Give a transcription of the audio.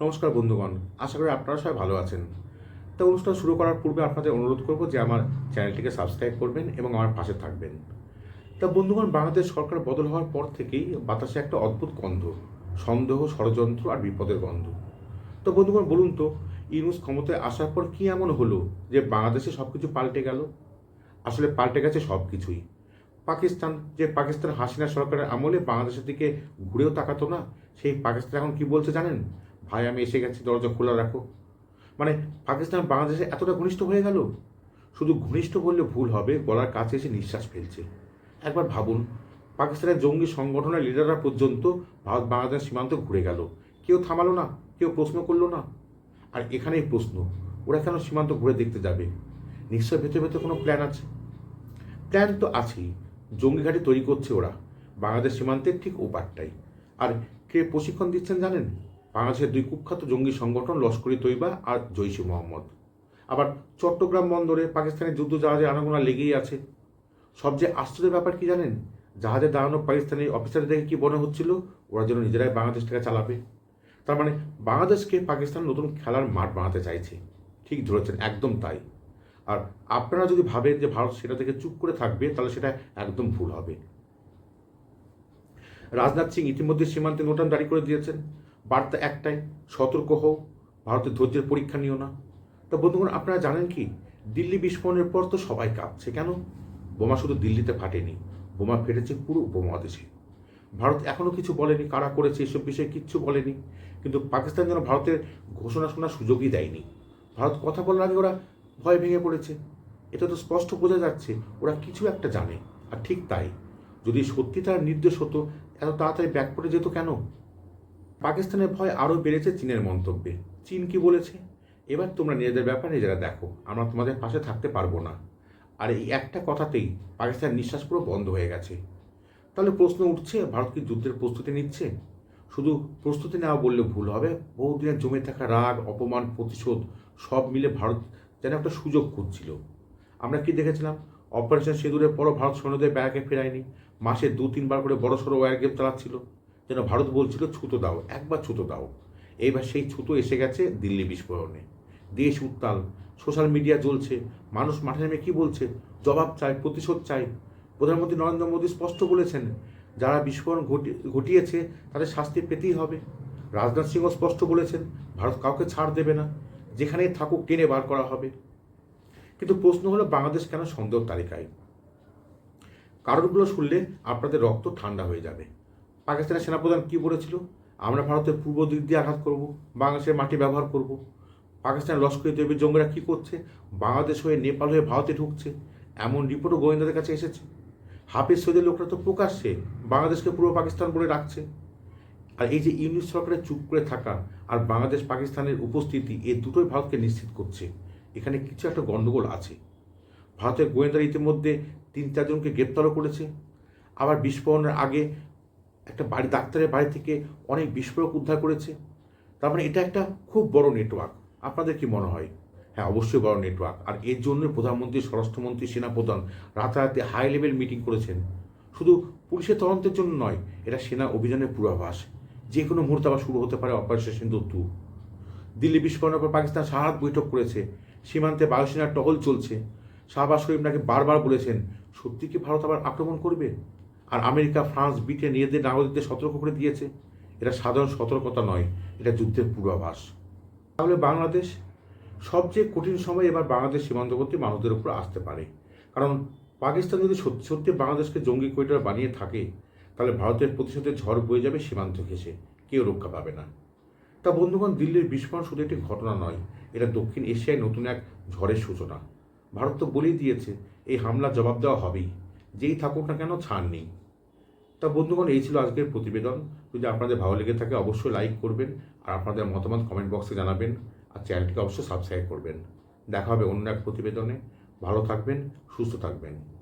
নমস্কার বন্ধুগণ, আশা করি আপনারা সবাই ভালো আছেন। তো অনুষ্ঠান শুরু করার পূর্বে আপনাদের অনুরোধ করব যে আমার চ্যানেলটিকে সাবস্ক্রাইব করবেন এবং আমার পাশে থাকবেন। তা বন্ধুগণ, বাংলাদেশ সরকার বদল হওয়ার পর থেকেই বাতাসে একটা অদ্ভুত গন্ধ, সন্দেহ, ষড়যন্ত্র আর বিপদের গন্ধ। তো বন্ধুগণ, বলুন তো, ইউনুস ক্ষমতায় আসার পর কি এমন হলো যে বাংলাদেশে সব কিছু পাল্টে গেল? আসলে পাল্টে গেছে সব কিছুই পাকিস্তান, যে পাকিস্তান হাসিনা সরকারের আমলে বাংলাদেশের দিকে ঘুরেও তাকাতো না, সেই পাকিস্তান এখন কি বলছে জানেন? ভাই, আমি এসে গেছি, দরজা খোলা রাখো। মানে পাকিস্তান বাংলাদেশে এতটা ঘনিষ্ঠ হয়ে গেল? শুধু ঘনিষ্ঠ বললে ভুল হবে, গলার কাছে এসে নিঃশ্বাস ফেলছে। একবার ভাবুন, পাকিস্তানের জঙ্গি সংগঠনের লিডাররা পর্যন্ত ভারত বাংলাদেশ সীমান্ত ঘুরে গেল। কেউ থামালো না, কেউ প্রশ্ন করল না। আর এখানেই প্রশ্ন, ওরা কেন সীমান্ত ঘুরে দেখতে যাবে? নিশ্চয় ভেতরে ভেতরে কোনো প্ল্যান আছে? প্ল্যান তো আছেই, জঙ্গি ঘাটি তৈরি করছে ওরা। বাংলাদেশ সীমান্তের ঠিক ওপারটাই। আর কে প্রশিক্ষণ দিচ্ছেন জানেন? বাংলাদেশের দুই কুখ্যাত জঙ্গি সংগঠন লস্করি তৈবা আর জৈশে মোহাম্মদ। আবার চট্টগ্রাম বন্দরে পাকিস্তানের যুদ্ধ জাহাজে আনাগোনা লেগেই আছে। সবচেয়ে আশ্চর্যের ব্যাপার কি জানেন? জাহাজে দাঁড়ানো পাকিস্তানি অফিসার দেখে কি মনে হচ্ছিল? ওরা যেন নিজেরাই বাংলাদেশটাকে চালাবে। তার মানে বাংলাদেশকে পাকিস্তান নতুন খেলার মাঠ বানাতে চাইছে। ঠিক ধরেছেন, একদম তাই। আর আপনারা যদি ভাবেন যে ভারত সেটা থেকে চুপ করে থাকবে, তাহলে সেটা একদম ভুল হবে। রাজনাথ সিং ইতিমধ্যে সীমান্তে নোটান জারি করে দিয়েছেন। বার্তা একটাই, সতর্ক হও, ভারতের ধৈর্যের পরীক্ষা নিও না। তা বন্ধুগণ, আপনারা জানেন কি? দিল্লি বিস্ফোরণের পর তো সবাই কাঁপছে কেন? বোমা শুধু দিল্লিতে ফাটেনি, বোমা ফেটেছে পুরো উপমহাদেশে। ভারত এখনও কিছু বলেনি কারা করেছে, এসব বিষয়ে কিচ্ছু বলেনি। কিন্তু পাকিস্তান যেন ভারতের ঘোষণা শোনার সুযোগই দেয়নি। ভারত কথা বলার আগে ওরা ভয় ভেঙে পড়েছে। এটা তো স্পষ্ট বোঝা যাচ্ছে, ওরা কিছু একটা জানে, আর ঠিক তাই। যদি সত্যি তার নির্দেশ হতো, এত তাড়াতাড়ি ব্যাক করে যেত কেন? পাকিস্তানের ভয় আরও বেড়েছে চীনের মন্তব্যে। চীন কি বলেছে? এবার তোমরা নিজেদের ব্যাপার নিজেরা দেখো। আমরা তোমাদের পাশে থাকতে পারব না। আর এই একটা কথাতেই পাকিস্তানের নিঃশ্বাস পুরো বন্ধ হয়ে গেছে। তাহলে প্রশ্ন উঠছে, ভারত কি যুদ্ধের প্রস্তুতি নিচ্ছে? শুধু প্রস্তুতি নেওয়া বললে ভুল হবে। বহুদিনের জমে থাকা রাগ, অপমান, প্রতিশোধ, সব মিলে ভারত যেন একটা সুযোগ খুঁজছিল। আমরা কি দেখেছিলাম? অপারেশন সিঁদুরের পরও ভারত সৈন্যদের ব্যারাকে ফেরায়নি। মাসে দু তিনবার করে বড় সড়ো ওয়ার গেম চালাচ্ছিল। যেন ভারত বলছিল, ছুতো দাও, একবার ছুতো দাও। এইবার সেই ছুতো এসে গেছে দিল্লি বিস্ফোরণে। দেশ উত্তাল, সোশ্যাল মিডিয়া জ্বলছে, মানুষ মাঠে নেমে কি বলছে? জবাব চাই, প্রতিশোধ চাই। প্রধানমন্ত্রী নরেন্দ্র মোদী স্পষ্ট বলেছেন, যারা বিস্ফোরণ ঘটি- ঘটিয়েছে, তাদের শাস্তি পেতেই হবে। রাজনাথ সিংও স্পষ্ট বলেছেন, ভারত কাউকে ছাড় দেবে না, যেখানেই থাকুক টেনে বার করা হবে। কিন্তু প্রশ্ন হলো, বাংলাদেশ কেন সন্দেহ তালিকায়? কারণগুলো শুনলে আপনাদের রক্ত ঠান্ডা হয়ে যাবে। পাকিস্তানের সেনাপ্রধান কি বলেছিল? আমরা ভারতের পূর্ব দিক দিয়ে আঘাত করব, বাংলাদেশের মাটি ব্যবহার করব। পাকিস্তানের লস্করি দেবীর জঙ্গিরা কী করছে? বাংলাদেশ হয়ে নেপাল হয়ে ভারতে ঢুকছে। এমন রিপোর্টও গোয়েন্দাদের কাছে এসেছে। হাফিজ সৈদের লোকরা তো প্রকাশ্যে বাংলাদেশকে পূর্ব পাকিস্তান বলে রাখছে আর এই যে ইউনিট সরকারের চুপ করে থাকা আর বাংলাদেশ পাকিস্তানের উপস্থিতি, এ দুটোই ভারতকে নিশ্চিত করছে। এখানে কিছু একটা গণ্ডগোল আছে। ভারতের গোয়েন্দারা ইতিমধ্যে তিন চারজনকে গ্রেপ্তারও করেছে। আবার বিস্ফোরণের আগে একটা বাড়ি, ডাক্তারের বাড়ি থেকে অনেক বিস্ফোরক উদ্ধার করেছে। তার মানে এটা একটা খুব বড় নেটওয়ার্ক আপনাদের কি মনে হয়? হ্যাঁ অবশ্যই বড় নেটওয়ার্ক আর এর জন্য প্রধানমন্ত্রী, স্বরাষ্ট্রমন্ত্রী, সেনাপ্রধান রাতারাতি হাই লেভেল মিটিং করেছেন। শুধু পুলিশের তদন্তের জন্য নয়, এটা সেনা অভিযানের পূর্বাভাস। যে কোনো মুহূর্তে আবার শুরু হতে পারে অপারেশন সিন্ধু টু দিল্লি বিস্ফোরণের পর পাকিস্তান সাহায্য বৈঠক করেছে। সীমান্তে বায়ুসেনার টহল চলছে। শাহবাজ শরীফ নাকি বারবার বলেছেন, সত্যি কি ভারত আবার আক্রমণ করবে? আর আমেরিকা, ফ্রান্স, ব্রিটেন নিজেদের নাগরিকদের সতর্ক করে দিয়েছে। এটা সাধারণ সতর্কতা নয়, এটা যুদ্ধের পূর্বাভাস। তাহলে বাংলাদেশ সবচেয়ে কঠিন সময় এবার বাংলাদেশ সীমান্তবর্তী মানুষদের উপর আসতে পারে। কারণ পাকিস্তান যদি সত্যি সত্যি বাংলাদেশকে জঙ্গি করিডর বানিয়ে থাকে, তাহলে ভারতের প্রতিশোধের ঝড় বয়ে যাবে সীমান্ত ঘেঁষে। কেউ রক্ষা পাবে না। তা বন্ধুগণ, দিল্লির বিস্ফোরণ শুধু একটি ঘটনা নয়, এটা দক্ষিণ এশিয়ায় নতুন এক ঝড়ের সূচনা। ভারত তো বলেই দিয়েছে, এই হামলার জবাব দেওয়া হবেই। যেই থাকুক না কেন ছাড় নেই। তা বন্ধুগণ, এই ছিল আজকের প্রতিবেদন। যদি আপনাদের ভালো লেগে থাকে, অবশ্যই লাইক করবেন আর আপনাদের মতামত কমেন্ট বক্সে জানাবেন আর চ্যানেলটিকে অবশ্যই সাবস্ক্রাইব করবেন। দেখা হবে অন্য এক প্রতিবেদনে। ভালো থাকবেন, সুস্থ থাকবেন।